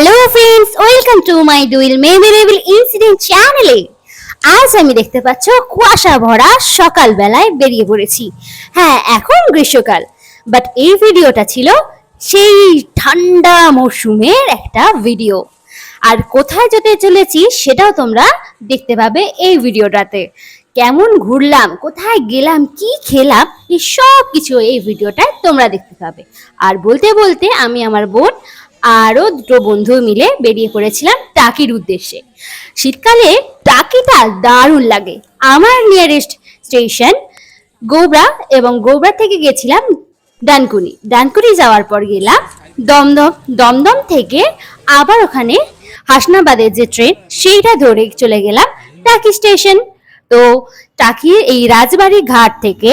Hello friends welcome to my dual memorable incident চ্যানেলে আজ আমি দেখতে পাচ্ছ, কুয়াশা ভরা সকালবেলায় বেরিয়ে পড়েছি। হ্যাঁ এখন গ্রীষ্মকাল। বাট এই ভিডিওটা ছিল সেই ঠান্ডা মৌসুমের একটা ভিডিও। আর কোথায় যেতে চলেছি সেটাও তোমরা দেখতে পাবে এই ভিডিওটাতে। কেমন ঘুরলাম, কোথায় গেলাম, কি খেলাম, এই সব কিছু এই ভিডিওটায় তোমরা দেখতে পাবে। আর বলতে বলতে আমি আমার বোন আরও দুটো বন্ধু মিলে বেরিয়ে পড়েছিলাম টাকির উদ্দেশ্যে। শীতকালে টাকিটা দারুণ লাগে। আমার নিয়ারেস্ট স্টেশন গোবরা এবং গোবরা থেকে গেছিলাম ডানকুনি। ডানকুনি যাওয়ার পর গেলাম দমদম। দমদম থেকে আবার ওখানে হাসনাবাদের যে ট্রেন সেইটা ধরে চলে গেলাম টাকি স্টেশন তো টাকির এই রাজবাড়ি ঘাট থেকে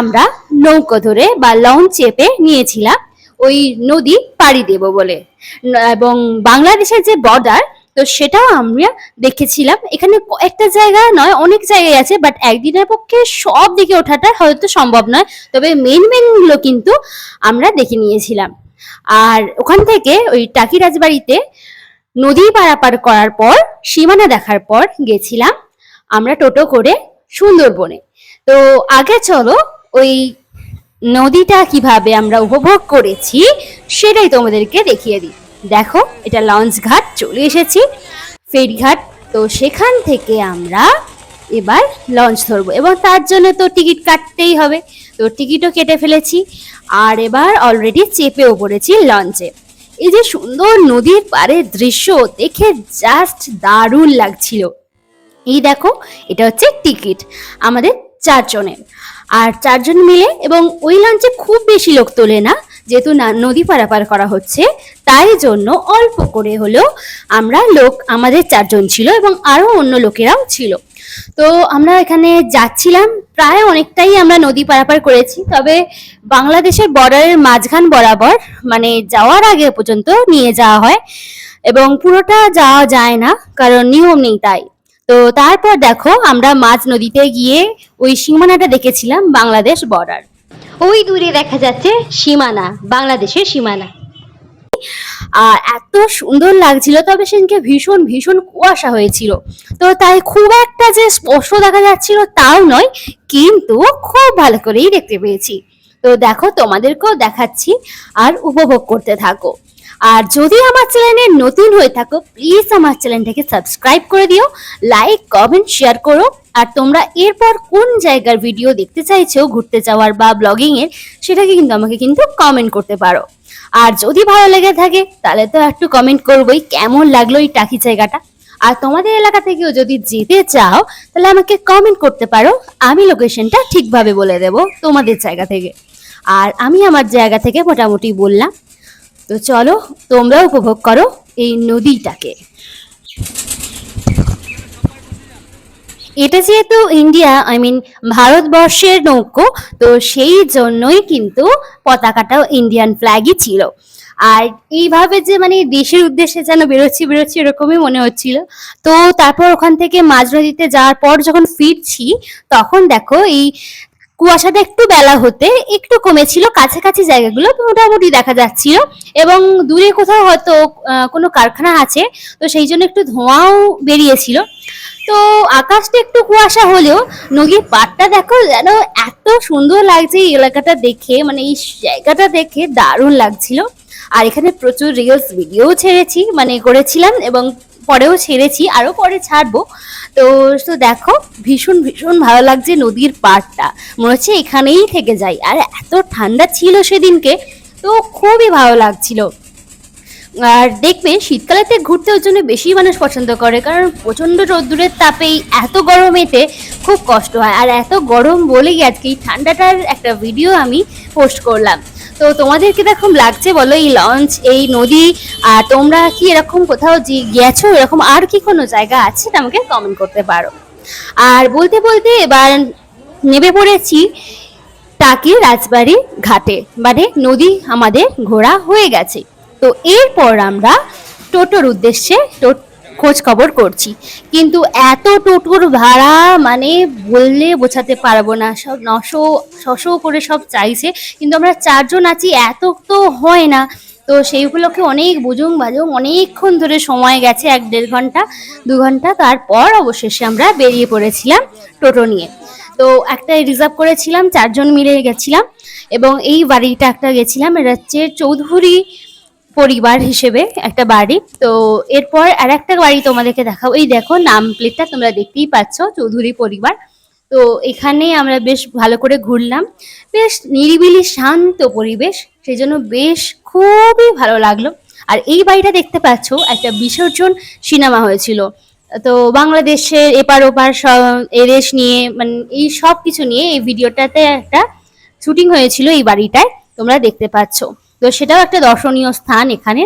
আমরা নৌকো ধরে বা লঞ্চ চেপে নিয়েছিলাম। ওই নদী পাড়ি দেব বলে। এবং বাংলাদেশের যে বর্ডার তো সেটাও আমরা দেখেছিলাম। এখানে একটা জায়গা নয়, অনেক জায়গায় আছে বাট একদিনের পক্ষে সব দিকে ওঠাটা হয়তো সম্ভব নয়। তবে মেন মেনগুলো কিন্তু আমরা দেখে নিয়েছিলাম। আর ওখান থেকে ওই টাকি রাজবাড়িতে নদী পারাপার করার পর, সীমানা দেখার পর গেছিলাম আমরা টোটো করে সুন্দরবনে। তো আগে চলো ওই নদীটা কীভাবে আমরা উপভোগ করেছি, সেটাই তোমাদেরকে দেখিয়ে দিই। দেখো, এটা লঞ্চ ঘাট, চলে এসেছি। ফেরিঘাট, তো সেখান থেকে আমরা এবার লঞ্চ ধরবো। এবং তার জন্য তো টিকিট কাটতেই হবে। তো টিকিটও কেটে ফেলেছি। আর এবার অলরেডি চেপেও পড়েছি লঞ্চে এই যে সুন্দর নদীর পাড়ের দৃশ্য, দেখে জাস্ট দারুণ লাগছিল। এই দেখো, এটা হচ্ছে টিকিট। আমাদের চারজনের আর চারজন মিলে এবং ওই লঞ্চে খুব বেশি লোক তোলে না, যেহেতু নদী পারাপার করা হচ্ছে, তাই জন্য অল্প করে হলেও আমরা লোক, আমাদের চারজন ছিল এবং আরও অন্য লোকেরাও ছিল। তো আমরা এখানে যাচ্ছিলাম, প্রায় অনেকটাই আমরা নদী পারাপার করেছি, তবে বাংলাদেশের বর্ডারের মাঝখান বরাবর মানে যাওয়ার আগে পর্যন্ত নিয়ে যাওয়া হয় এবং পুরোটা যাওয়া যায় না, কারণ নিয়ম নেই তাই। তো তারপর দেখো আমরা মাঝ নদীতে গিয়ে ওই সীমানাটা দেখেছিলাম, বাংলাদেশ বর্ডার ওই দূরে দেখা যাচ্ছে সীমানা, বাংলাদেশের সীমানা। আর এত সুন্দর লাগছিল, তবে সেদিনকে ভীষণ ভীষণ কুয়াশা হয়েছিল। তো তাই খুব একটা যে স্পষ্ট দেখা যাচ্ছিল তাও নয়, কিন্তু খুব ভালো করেই দেখতে পেয়েছি। তো দেখো তোমাদেরকেও দেখাচ্ছি আর উপভোগ করতে থাকো। আর যদি আমার চ্যানেলে নতুন হয়ে থাকো প্লিজ আমার চ্যানেলটাকে সাবস্ক্রাইব করে দিও লাইক কমেন্ট শেয়ার করো। আর তোমরা এরপর কোন জায়গার ভিডিও দেখতে চাইছো ঘুরতে যাওয়ার বা ব্লগিং এর, সেটাকে কিন্তু আমাকে কিন্তু কমেন্ট করতে পারো। আর যদি ভালো লেগে থাকে, তাহলে তো একটু কমেন্ট করবোই, কেমন লাগল এই টাকি জায়গাটা? আর তোমাদের এলাকা থেকেও যদি যেতে চাও, তাহলে আমাকে কমেন্ট করতে পারো, আমি লোকেশনটা ঠিকভাবে বলে দেব তোমাদের জায়গা থেকে। আর আমি আমার জায়গা থেকে মোটামুটি বললাম তো চলো তোমরা উপভোগ করো এই নদীটাকে। এটা যেহেতু ইন্ডিয়া আই মিন ভারতবর্ষের নৌকো, তো সেই জন্যই কিন্তু পতাকাটাও ইন্ডিয়ান ফ্ল্যাগই ছিল। আর এইভাবে যে মানে দেশের উদ্দেশ্যে যেন বেরোচ্ছি বেরোচ্ছি এরকমই মনে হচ্ছিল। তো তারপর ওখান থেকে মাঝ নদীতে যাওয়ার পর যখন ফিরছি, তখন দেখো এই কুয়াশাটা একটু বেলা হতে একটু কমেছিল, কাছাকাছি জায়গাগুলো মোটামুটি দেখা যাচ্ছিল এবং দূরে কোথাও হয়তো কোনো কারখানা আছে, তো সেই জন্য একটু ধোঁয়াও বেরিয়েছিল। তো আকাশটা একটু কুয়াশা হলেও নদীর পাড়টা দেখো যেন এত সুন্দর লাগছে এই এলাকাটা দেখে মানে এই জায়গাটা দেখে দারুণ লাগছিল। আর এখানে প্রচুর রিলস ভিডিও ছেড়েছি মানে করেছিলাম এবং পরেও ছেড়েছি আরও পরে ছাড়বো। তো তো দেখো, ভীষণ ভীষণ ভালো লাগছে নদীর পাড়টা। মনে হচ্ছে এখানেই থেকে যাই। আর এত ঠান্ডা ছিল সেদিনকে, তো খুবই ভালো লাগছিল। আর দেখবে, শীতকালেতে ঘুরতে ওর জন্য বেশি মানুষ পছন্দ করে, কারণ প্রচণ্ড রোদ্দুরের তাপেই এত গরমেতে খুব কষ্ট হয়। আর এত গরম বলেই আজকে এই ঠান্ডাটার একটা ভিডিও আমি পোস্ট করলাম। তো তোমাদের কীরকম লাগছে বলো এই লঞ্চ, এই নদী, আর তোমরা কি এরকম কোথাও গেছো? এরকম আর কি কোনো জায়গা আছে? আমাকে কমেন্ট করতে পারো। আর বলতে বলতে এবার নেমে পড়েছি তাকে রাজবাড়ি ঘাটে। মানে নদী আমাদের ঘোরা হয়ে গেছে। তো এরপর আমরা টোটোর উদ্দেশ্যে খোঁজ খবর করছি। কিন্তু এত টোটোর ভাড়া মানে বললে বোঝাতে পারব না। সব নশো, ছশো করে সব চাইছে। কিন্তু আমরা চারজন আছি, এত তো হয় না। তো সেই উপলক্ষে অনেক বুজুং বাজুং, অনেকক্ষণ ধরে সময় গেছে, এক দেড় ঘণ্টা, দু ঘণ্টা। তারপর অবশেষে আমরা বেরিয়ে পড়েছিলাম টোটো নিয়ে। তো একটা রিজার্ভ করেছিলাম, চারজন মিলে গেছিলাম। এবং এই বাড়িটা একটা গেছিলাম এটা হচ্ছে চৌধুরী পরিবার হিসেবে একটা বাড়ি। তো এরপর আর একটা বাড়ি তোমাদেরকে দেখাবো। এই দেখো, নাম প্লেটটা তোমরা দেখতেই পাচ্ছ, চৌধুরী পরিবার। তো এখানে আমরা বেশ ভালো করে ঘুরলাম। বেশ নিরিবিলি, শান্ত পরিবেশ সেই জন্য বেশ খুবই ভালো লাগল। আর এই বাড়িটা দেখতে পাচ্ছ, একটা বিসর্জন সিনেমা হয়েছিল। তো বাংলাদেশের এপার ওপার সব এদেশ নিয়ে মানে এই সব কিছু নিয়ে এই ভিডিওটাতে একটা শুটিং হয়েছিল এই বাড়িটায়, তোমরা দেখতে পাচ্ছ। তো সেটাও একটা দর্শনীয় স্থান এখানে।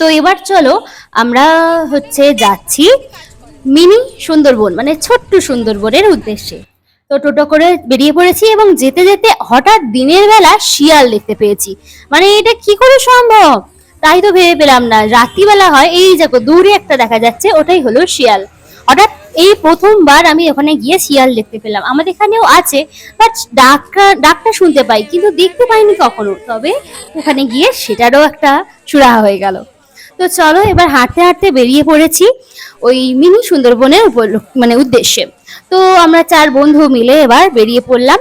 তো এবার চলো আমরা হচ্ছে যাচ্ছি মিনি সুন্দরবন মানে ছোট্ট সুন্দরবনের উদ্দেশ্যে। তো টোটো করে বেরিয়ে পড়েছি এবং যেতে যেতে হঠাৎ দিনের বেলা শিয়াল দেখতে পেয়েছি। মানে এটা কি করে সম্ভব? তাই তো ভেবে পেলাম না। রাত্রিবেলা হয়, এই দেখো দূরে একটা দেখা যাচ্ছে, ওটাই হলো শিয়াল। হঠাৎ এই প্রথমবার আমি ওখানে গিয়ে শিয়াল দেখতে পেলাম। আমাদের এখানেও আছে বাট ডাকটা ডাকটা শুনতে পাই, কিন্তু দেখতে পাইনি কখনো। তবে ওখানে গিয়ে সেটারও একটা সুরাহা হয়ে গেল। তো চলো এবার হাঁটতে হাঁটতে বেরিয়ে পড়েছি ওই মিনি সুন্দরবনের মানে উদ্দেশ্যে। তো আমরা চার বন্ধু মিলে এবার বেরিয়ে পড়লাম।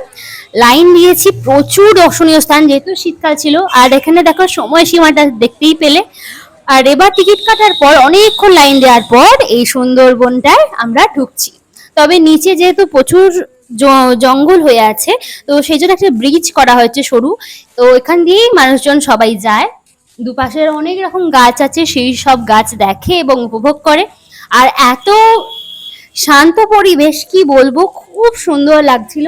লাইন দিয়েছি, প্রচুর দর্শনীয় স্থান যেহেতু শীতকাল ছিল। আর এখানে দেখো সময়সীমাটা দেখতেই পেলে। আর এবার টিকিট কাটার পর অনেকক্ষণ লাইন দেওয়ার পর এই সুন্দরবনটায় আমরা ঢুকছি। তবে নিচে যেহেতু প্রচুর জঙ্গল হয়ে আছে, তো সেই জন্য একটা ব্রিজ করা হয়েছে সরু। তো এখান দিয়েই মানুষজন সবাই যায়। দুপাশের অনেক রকম গাছ আছে, সেই সব গাছ দেখে এবং উপভোগ করে। আর এত শান্ত পরিবেশ, কি বলব, খুব সুন্দর লাগছিল।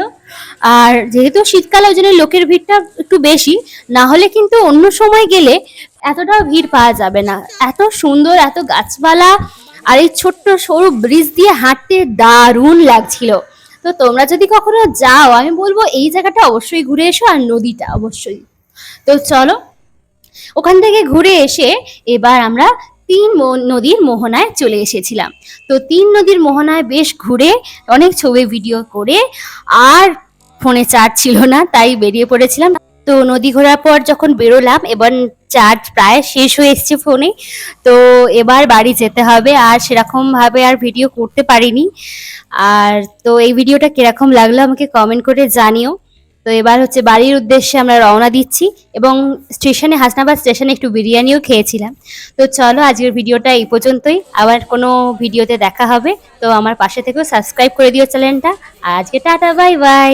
আর যেহেতু শীতকালে ওই জন্য লোকের ভিড়টা একটু বেশি, না হলে কিন্তু অন্য সময় গেলে এতটাও ভিড় পাওয়া যাবে না। এত সুন্দর, এত গাছপালা আর এই ছোট্ট সরু ব্রিজ দিয়ে হাঁটতে দারুণ লাগছিল। তো তোমরা যদি কখনো যাও, আমি বলব এই জায়গাটা অবশ্যই ঘুরে এসো আর নদীটা অবশ্যই। তো চলো, ওখান থেকে ঘুরে এসে এবার আমরা তিন নদীর মোহনায় চলে এসেছিলাম। তো তিন নদীর মোহনায় বেশ ঘুরে অনেক ছবি ভিডিও করে, আর ফোনে চার্জ ছিল না, তাই বেরিয়ে পড়েছিলাম। তো নদী ঘোরার পর যখন বেরোলাম, এবার চার্জ প্রায় শেষ হয়ে এসেছে ফোনে তো এবার বাড়ি যেতে হবে, আর সেরকম ভাবে আর ভিডিও করতে পারিনি। আর তো এই ভিডিওটা কীরকম লাগল আমাকে কমেন্ট করে জানিও। তো এবার হচ্ছে বাড়ির উদ্দেশ্যে আমরা রওনা দিচ্ছি, এবং স্টেশনে, হাসনাবাদ স্টেশনে একটু বিরিয়ানিও খেয়েছিলাম। তো চলো আজকের ভিডিওটা এই পর্যন্তই। আবার কোনো ভিডিওতে দেখা হবে। তো আমার পাশে থেকেও সাবস্ক্রাইব করে দিও চ্যানেলটা আজকে টাটা বাই বাই